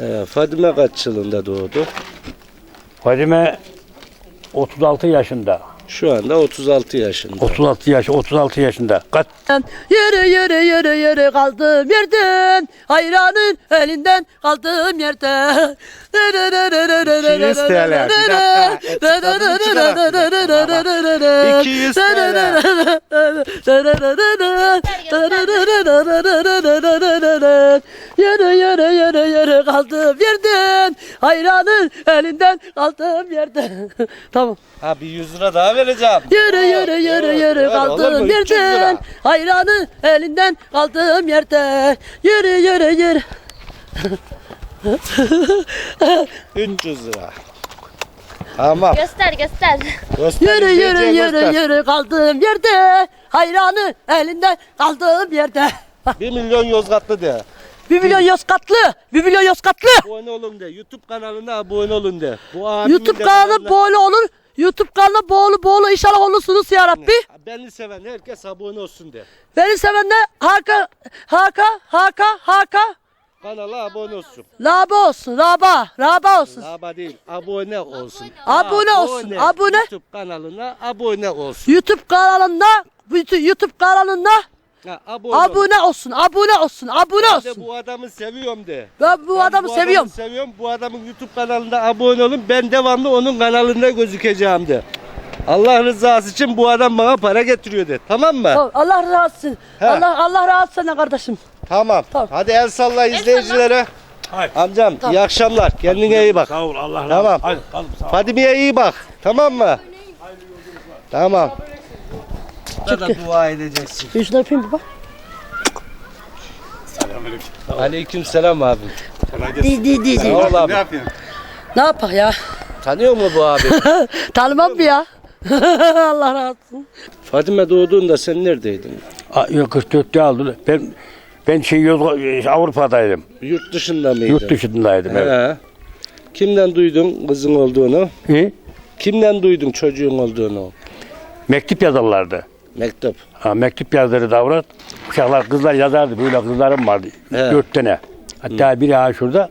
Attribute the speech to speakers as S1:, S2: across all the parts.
S1: Ee, Fadime kaç yılında doğdu?
S2: Fadime 36 yaşında.
S1: Şu anda 36 yaşında.
S2: 36 yaş, 36 yaşında. Kaç
S3: Yürü yürü yürü yürü kaldığım yerden Hayranın elinden kaldığım yerden. Yürü yürü yürü yürü kaldığım yerden Hayranın elinden kaldığım yerden Tamam
S1: Ha bir 100 lira daha vereceğim.
S3: Yürü yürü yürü yürü
S1: olur mu?
S3: kaldığım
S1: 300 lira.
S3: yerden Hayranı elinden kaldığım yerde Yürü yürü yürü
S1: 300 lira. Tamam.
S4: Göster göster.
S1: Göster,
S3: Yürü yürü
S1: izleyiciye
S3: yürü
S1: göster.
S3: yürü kaldığım yerde Hayranı elinden kaldığım yerde
S1: 1 milyon Yozgatlı de.
S3: Bir milyon Yozgatlı Bir milyon Yozgatlı
S1: Abone olun de. YouTube kanalına abone olun de. Bu abimin
S3: YouTube
S1: de
S3: kanalı
S1: kanalına-
S3: boğulu olur YouTube kanalı boğulu boğulu inşallah olursunuz ya Rabbi
S1: Beni seven herkes abone olsun de.
S3: Beni seven de Haka Haka Haka Haka
S1: Kanala abone olsun.
S3: Laba olsun Laba Laba olsun
S1: Laba değil, abone olsun.
S3: Abone olsun, abone.
S1: YouTube kanalına abone olsun.
S3: YouTube kanalında bütün YouTube kanalında
S1: Ha, abone,
S3: abone olsun, abone olsun, abone
S1: Ben de
S3: olsun.
S1: bu adamı seviyorum de.
S3: Ben bu
S1: Ben
S3: adamı seviyorum.
S1: seviyorum. Bu adamın YouTube kanalında abone olun. Ben devamlı onun kanalında gözükeceğim de. Allah rızası için bu adam bana para getiriyor de. Tamam mı?
S3: Tamam, Allah razı olsun.
S1: He.
S3: Allah Allah razı olsun kardeşim.
S1: Tamam.
S3: Tamam.
S1: Hadi el salla izleyicilere.
S2: Hayır.
S1: Amcam iyi akşamlar. Kendine iyi bak.
S2: Sağ ol Allah razı
S1: Tamam.
S2: olsun. Hadi kalın sağ ol.
S1: Fadime'ye iyi bak. Tamam mı? Tamam. Burada da dua edeceksin.
S3: Şuna öpeyim baba.
S1: Aleyküm selam abi.
S3: Di di di di.
S1: Sağ ol abi.
S3: Ne yapak ya?
S1: Tanıyor mu bu abi?
S3: Tanımam mı ya? Allah razı olsun.
S1: Fadime doğduğunda sen neredeydin?
S2: Aa, Yok 44'te aldı. Ben ben şey Yozgat- Avrupa'daydım.
S1: Yurt dışında mıydın?
S2: Yurt dışındaydım. Evet.
S1: He. Kimden duydun kızın olduğunu?
S2: İyi.
S1: Kimden duydun çocuğun olduğunu?
S2: Mektup yazarlardı.
S1: Mektup.
S2: Ha, mektup yazları davrat. Uşaklar kızlar yazardı. Böyle kızlarım vardı.
S1: Evet.
S2: Dört tane. Hatta biri ha şurada.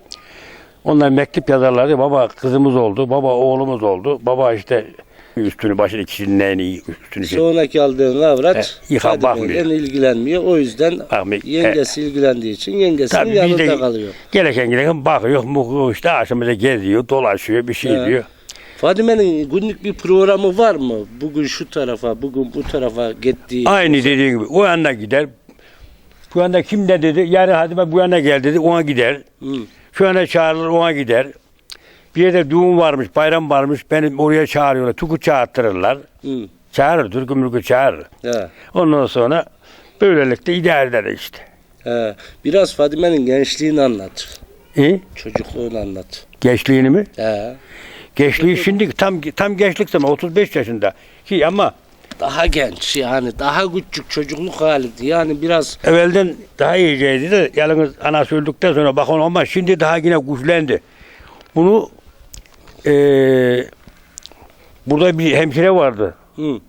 S2: Onlar mektup yazarlardı. Baba kızımız oldu. Baba oğlumuz oldu. Baba işte üstünü başını kişinin neyini üstünü şey.
S1: Sonraki aldığın avrat
S2: yıka,
S1: Fadime'yle
S2: bakmıyor.
S1: ilgilenmiyor. O yüzden
S2: Bakmıyor.
S1: yengesi ilgilendiği için yengesinin
S2: Tabii
S1: yanında
S2: de
S1: kalıyor.
S2: gereken gereken bakıyor. İşte akşamda geziyor, dolaşıyor, bir şey
S1: He.
S2: diyor.
S1: Fadime'nin günlük bir programı var mı? Bugün şu tarafa, bugün bu tarafa gittiği.
S2: Aynı dediğin gibi. O yana gider. Bu yana kim ne dedi? Yarın hadi ben bu yana gel dedi. Ona gider.
S1: Hı.
S2: Şu yana çağırılır ona gider. Bir yerde düğün varmış, bayram varmış. Beni oraya çağırıyorlar. Tuku çağırtırırlar.
S1: Hı.
S2: Çağırır, türkü mürkü çağırır.
S1: He.
S2: Ondan sonra böylelikle idare eder işte.
S1: He. Biraz Fadime'nin gençliğini anlat.
S2: İyi.
S1: Çocukluğunu anlat.
S2: Gençliğini mi?
S1: He.
S2: Gençliği şimdi tam tam gençlik zaman 35 yaşında. Ki ama
S1: Daha genç yani daha küçük çocukluk haliydi. Yani biraz
S2: evvelden daha iyiceydi de yalnız anası öldükten sonra bakın ama şimdi daha yine güçlendi. Bunu eee burada bir hemşire vardı.
S1: hı,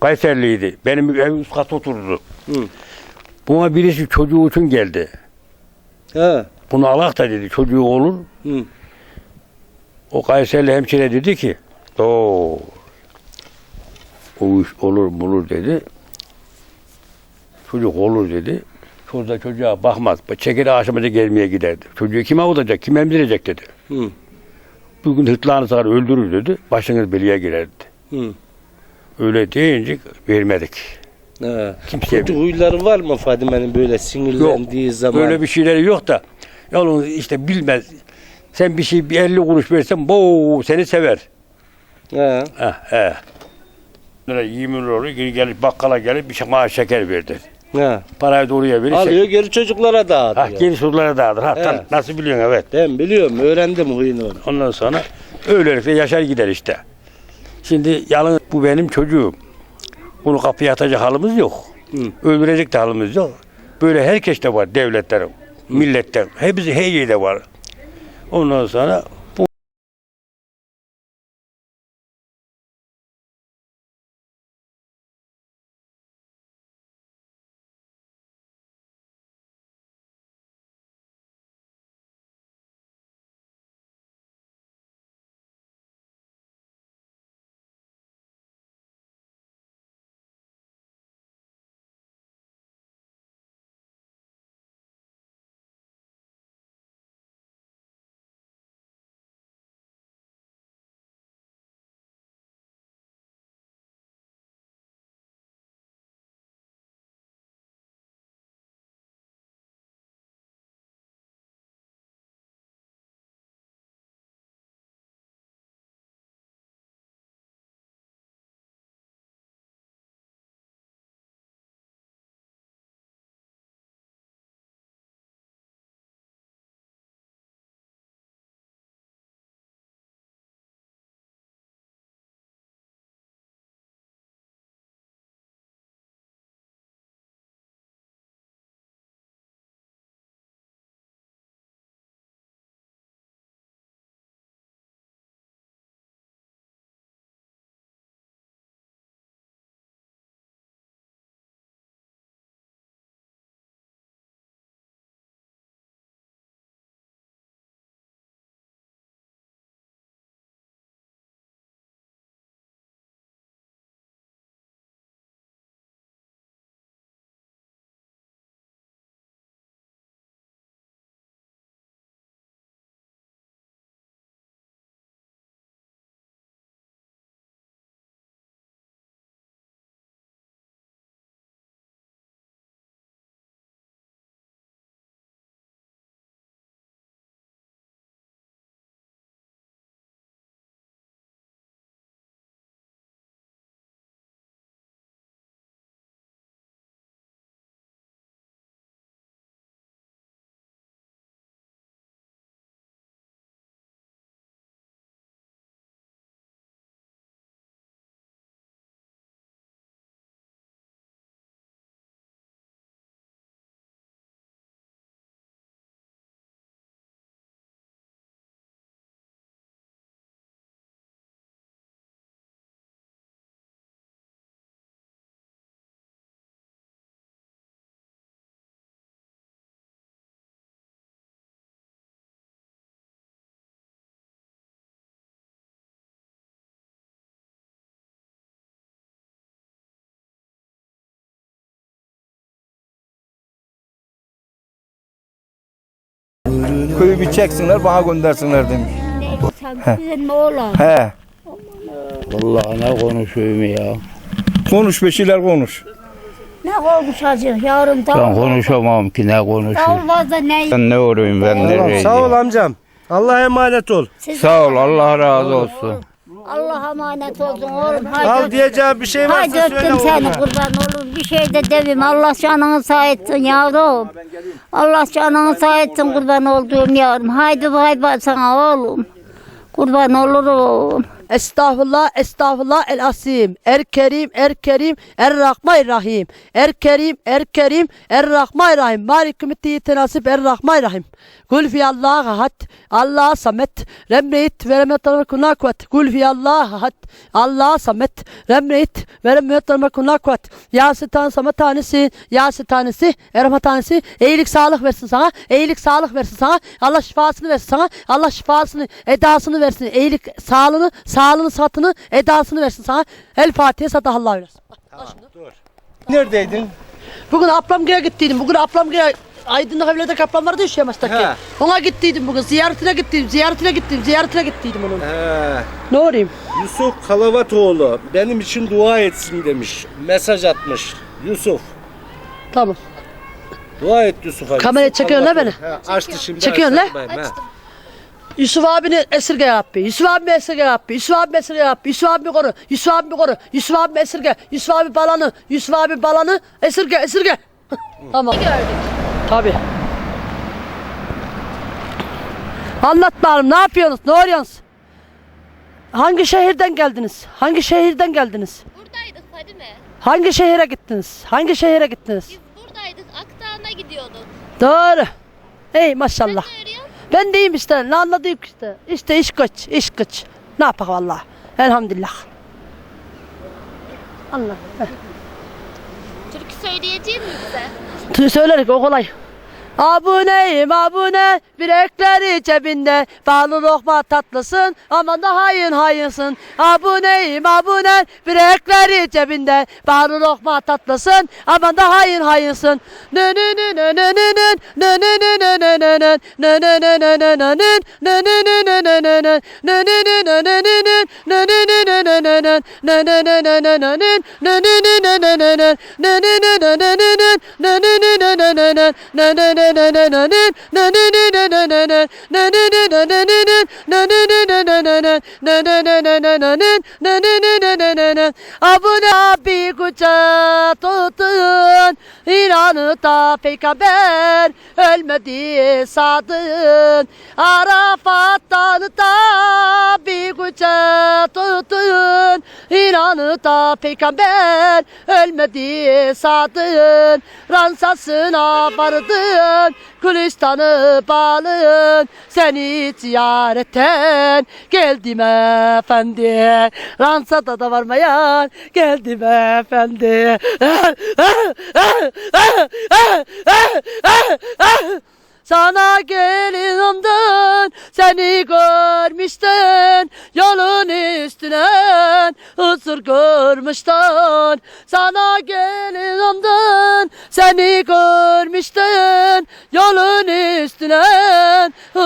S2: Kayserliydi. Benim ev üst kat oturdu.
S1: hı.
S2: Buna birisi çocuğu için geldi.
S1: He.
S2: Bunu Allah da dedi çocuğu olur.
S1: Hı.
S2: O Kayserli hemşire dedi ki o o iş olur bulur dedi. Çocuk olur dedi. Şurada çocuğa bakmaz. Çeker aşamada gelmeye giderdi. Çocuğu kime avutacak, kim emzirecek dedi.
S1: Hı.
S2: Bugün hırtlağını sakar öldürür dedi. Başınız beleye girerdi.
S1: Hı.
S2: Öyle deyince vermedik.
S1: He.
S2: Kimseye
S1: Kötü huyları var mı Fadime'nin böyle sinirlendiği zaman?
S2: Böyle bir şeyleri yok da. Yalnız işte bilmez. Sen bir şey bir 50 kuruş versen bo seni sever.
S1: He.
S2: Heh, he. Böyle 20 lira geri gelip bakkala gelip bir şey maaş şeker verdi.
S1: He.
S2: Parayı da oraya verir.
S1: Alıyor geri çocuklara
S2: Ha,
S1: dağıtıyor.
S2: geri sorulara dağıdır. Ha,
S1: He.
S2: tam, nasıl biliyorsun evet.
S1: Ben biliyorum öğrendim huyunu onu.
S2: Ondan sonra öylelikle yaşar gider işte. Şimdi yalnız bu benim çocuğum. Bunu kapıya atacak halimiz yok.
S1: Hı.
S2: Öldürecek de halimiz yok. Böyle herkeste var devletlerin, milletler. Hepsi her yerde var. Ondan sonra
S4: Köyü çeksinler bana göndersinler demiş.
S5: Sen ne?
S4: He.
S2: Vallahi ne konuşuyorum ya.
S4: Konuş bir şeyler konuş.
S5: Ne konuşacak yavrum?
S2: Ben konuşamam ki ne konuşayım.
S5: Olmaz da ne?
S4: Ben ne olayım ben nereye?
S1: Sağ ol amcam. Allah'a emanet ol.
S4: Sağ ol Allah razı olsun.
S5: Allah'a emanet olsun oğlum. Haydi.
S1: Al diyeceğim bir şey varsa
S5: Haydi
S1: söyle
S5: öptüm seni kurban olur. Bir şey de devim. Allah canını sağ etsin yavrum. Allah canını sağ etsin kurban olduğum yavrum. Haydi bay bay sana oğlum. Kurban olurum.
S3: Estağfurullah, estağfurullah el asim. Er kerim, er kerim, er rahman er rahim. Er kerim, er kerim, er rahman er rahim. Malik müddi tenasip er rahman er rahim. Kul fi Allah hat. Allah samet. Remreyt ve remet kuvvet. Kul fi Allah hat. Allah samet. Remret ve remret vermek kunlar kuvvet. Yası tanesi samet tanesi. Yası tanesi. Erhama tanesi. Eğilik sağlık versin sana. Eğilik sağlık versin sana. Allah şifasını versin sana. Allah şifasını edasını versin. Eğilik sağlığını sağlığını satını edasını versin sana. El Fatiha satah Allah'a versin. Tamam, dur.
S1: Neredeydin?
S3: Bugün Aplamgir'e gittiydim. Bugün Aplamgir'e Aydın'da Havla'da kaplan vardı ya şu.
S1: He.
S3: Ona gittiydim bugün. Ziyaretine gittiydim, ziyaretine gittim, ziyaretine gittiydim onun.
S1: He.
S3: Ne olayım?
S1: Yusuf Kalavatoğlu benim için dua etsin demiş. Mesaj atmış. Yusuf.
S3: Tamam.
S1: Dua et Yusuf
S3: abi.
S1: Kamera
S3: çekiyorsun
S1: beni. He, açtı şimdi.
S3: Çekiyorsun la.
S1: Açtım.
S3: Yusuf abini esirge yaptı. Yusuf abimi esirge yaptı. Yusuf abimi esirge yaptı. Yusuf abimi koru. Yusuf abimi koru. Yusuf abimi esirge. Yusuf abi balanı. Yusuf abi balanı. Esirge esirge. tamam. Gördük. Tabi. Anlat bakalım ne yapıyorsunuz? Ne oluyorsunuz? Hangi şehirden geldiniz? Hangi şehirden geldiniz?
S6: Buradaydık Fadime.
S3: Hangi şehire gittiniz? Hangi şehire gittiniz?
S6: Biz buradaydık. Akdağ'ına gidiyorduk.
S3: Doğru. Ey maşallah. Ben deyim işte. Ne anladım işte. İşte iş güç, iş güç. Ne yapak valla. Elhamdülillah. Allah.
S6: Türkü söyleyeceğin mi bize?
S3: Söylerik o kolay. Abuneyim abone Birekleri cebinde Bağlı lokma tatlısın Aman da hain hainsın Abuneyim abune Birekleri cebinde Bağlı lokma tatlısın Aman da hain hainsın Abu Dhabi kucağı tutun. İran'ı tafik haber Ölmedi sadın. Arafat'tan tabi kucağı tutun. İran'ı ta peygamber ölmedi sadın. Ransasına vardın Gülistan'ı bağ balın Seni ziyaretten geldim efendi. Ransada da varmayan geldim efendi Sana gelin omdun seni görmüştün Yolun üstüne huzur görmüştün Sana gelin omdun seni görmüştün Yolun üstüne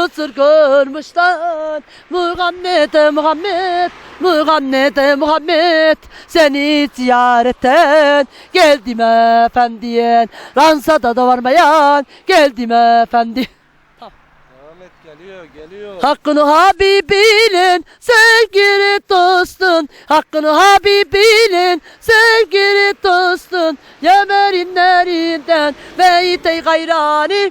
S3: huzur görmüştün Muhammed Muhammed Muhammed Muhammed. Seni ziyaretten geldim efendiyen Ransada da varmayan geldim efendi.
S1: Ahmet geliyor geliyor.
S3: Hakkını Habibinin sevgili dostun. Hakkını Habibinin sevgili dostun. Yemerinlerinden ve ite gayrani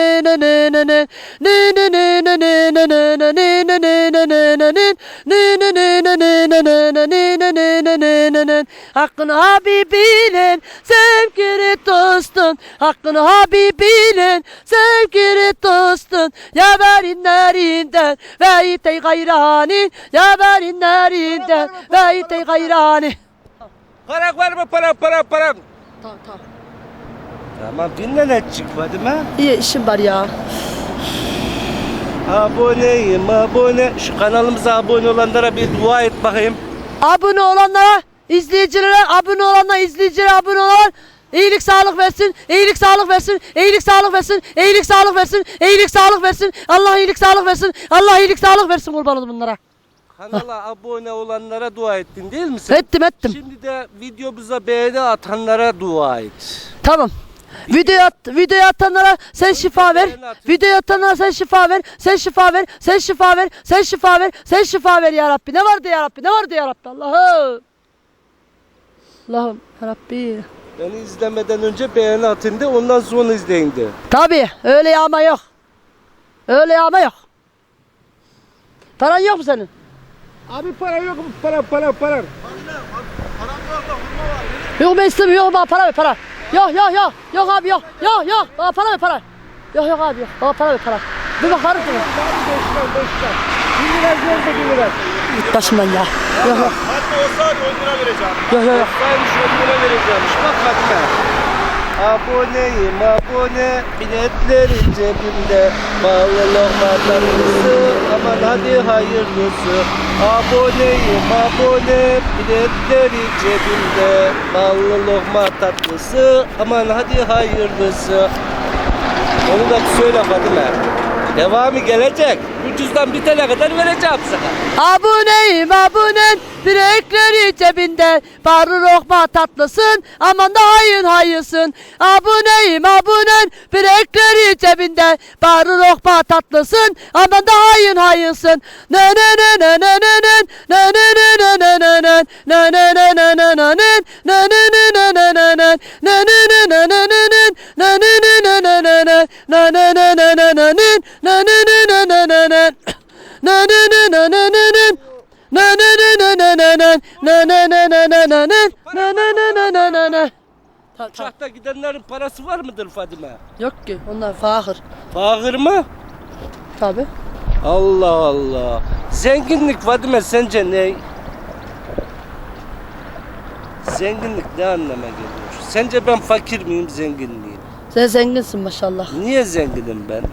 S3: Hakkını Habibiyle sevgili dostun Hakkını Habibiyle sevgili dostun Ya verinlerinden ve ite gayrani. Ya verinlerinden ve ite gayrani.
S1: Karak var mı? Para para para.
S3: Tamam tamam.
S1: Tamam dinle ne çık Fadime.
S3: İyi işim var ya.
S1: Aboneyim abone. Şu kanalımıza abone olanlara bir dua et bakayım.
S3: Abone olanlara, izleyicilere, abone olanlara, izleyicilere abone olanlar iyilik sağlık versin, iyilik sağlık versin, iyilik sağlık versin, iyilik sağlık versin, iyilik sağlık versin. Allah iyilik sağlık versin. Allah iyilik sağlık versin kurban olun bunlara.
S1: Kanala abone olanlara dua ettin değil mi sen?
S3: Ettim ettim.
S1: Şimdi de videomuza beğeni atanlara dua et.
S3: Tamam. Video at, video atanlara sen şifa ver. Video atanlara sen şifa ver. Sen şifa ver. Sen şifa ver. Sen şifa ver. Sen şifa ver ya Rabbi. Ne vardı ya Rabbi? Ne vardı ya Rabbi? Allah'ım. Allah'ım ya Rabbi.
S1: Beni izlemeden önce beğeni atın de ondan sonra izleyin de.
S3: Tabii öyle yağma yok. Öyle yağma yok. Paran yok mu senin?
S1: Abi para yok mu? Para para para.
S3: Yok ben istemiyorum. Yok bana para ver para. Yok yok yok. Yok abi yok. Yok yok. Bana para ver para. Yok yok abi yok. Bana para ver para. Bir bakarız mı?
S1: Bir lira gözde bir lira.
S3: Git başımdan ya. Yok yok.
S1: Hatta olsa 10 lira vereceğim.
S3: Yok yok yok.
S1: Ben 10 lira vereceğim. Bak Fatma. Aboneyim abone biletlerin cebimde Bağlı lokma tatlısı aman hadi hayırlısı. Aboneyim abone biletlerin cebimde Bağlı lokma tatlısı aman hadi hayırlısı. Onu da söyle Fatma Devamı gelecek. Ucuzdan bitene kadar vereceğim sana.
S3: Aboneyim abonen Direkleri cebinde Barı lokma tatlısın Aman da hayın hayırsın Aboneyim abonen Direkleri cebinde Barı lokma tatlısın Aman da hayın hayırsın Ne ne ne ne ne ne ne Ne ne ne ne ne ne ne Ne ne ne ne ne ne ne Ne ne ne ne ne ne Na na na na na na na. Na na na na na na na. Na na na na na na na. Na na na na na na na.
S1: Uçakta gidenlerin parası var mıdır Fadime?
S3: Yok ki onlar fakir.
S1: Bağır mı?
S3: Tabi.
S1: Allah Allah. Zenginlik Fadime sence ne? Zenginlik ne anlama geliyor? Sence ben fakir miyim, zengin miyim?
S3: Sen zenginsin maşallah.
S1: Niye zenginim ben?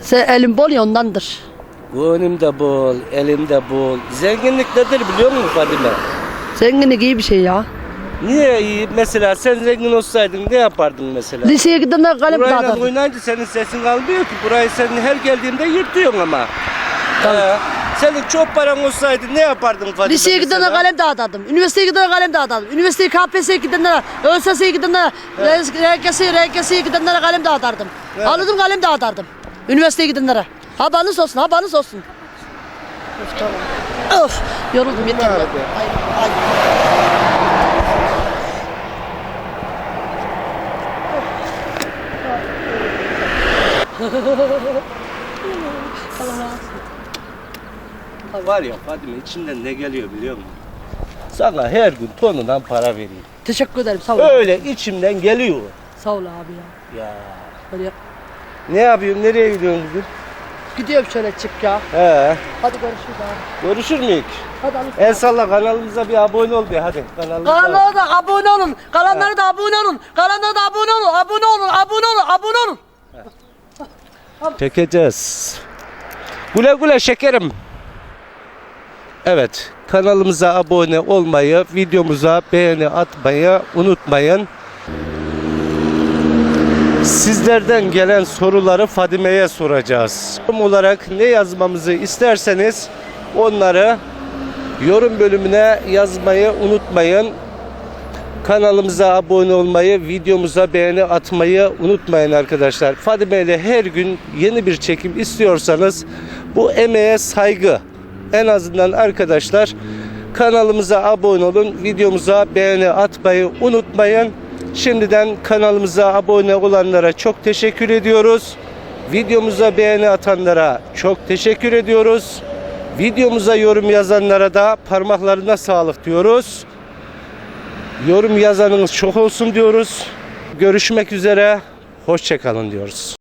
S3: Sen elin bol ya ondandır.
S1: Gönlümde bol, elimde bol. Zenginlik nedir biliyor musun Fadime?
S3: Zenginlik iyi bir şey ya.
S1: Niye iyi? Mesela sen zengin olsaydın ne yapardın mesela?
S3: Liseye gidenler kalem
S1: Burayla
S3: dağıtırdı.
S1: oynayınca senin sesin kalmıyor ki. Burayı sen her geldiğinde yırtıyorsun ama. Ee, senin çok paran olsaydı ne yapardın Fadime?
S3: Liseye gidenler
S1: mesela?
S3: kalem dağıtırdım. Üniversiteye gidenler kalem dağıtırdım. Üniversiteye KPSS'ye gidenlere, ÖSS'ye gidenlere, RKS'ye, RKS'ye gidenlere kalem dağıtırdım. Alırdım kalem dağıtırdım. Üniversiteye gidenlere. Haberiniz olsun, haberiniz olsun. Of tamam. Of, yoruldum yeter. Ay, ay.
S1: Var ya Fadime içinden ne geliyor biliyor musun? Sana her gün tonundan para vereyim.
S3: Teşekkür ederim, sağ ol.
S1: Öyle içimden geliyor.
S3: Sağ ol abi ya.
S1: Ya.
S3: Hadi,
S1: Ne yapıyorsun? Nereye gidiyorsun bugün?
S3: Gidiyorum şöyle çık ya.
S1: He.
S3: Hadi görüşürüz abi.
S1: Görüşür müyük?
S3: Hadi alın.
S1: El salla kanalımıza bir abone ol bir hadi. Kanalımıza.
S3: Da abone olun. Kanallara da abone olun. Kanallara da abone olun. Abone olun. Abone olun. Abone olun.
S1: Çekeceğiz. Güle güle şekerim. Evet, kanalımıza abone olmayı, videomuza beğeni atmayı unutmayın. Sizlerden gelen soruları Fadime'ye soracağız. Yorum olarak ne yazmamızı isterseniz onları yorum bölümüne yazmayı unutmayın. Kanalımıza abone olmayı, videomuza beğeni atmayı unutmayın arkadaşlar. Fadime ile her gün yeni bir çekim istiyorsanız bu emeğe saygı. En azından arkadaşlar kanalımıza abone olun, videomuza beğeni atmayı unutmayın. Şimdiden kanalımıza abone olanlara çok teşekkür ediyoruz. Videomuza beğeni atanlara çok teşekkür ediyoruz. Videomuza yorum yazanlara da parmaklarına sağlık diyoruz. Yorum yazanınız çok olsun diyoruz. Görüşmek üzere. Hoşçakalın diyoruz.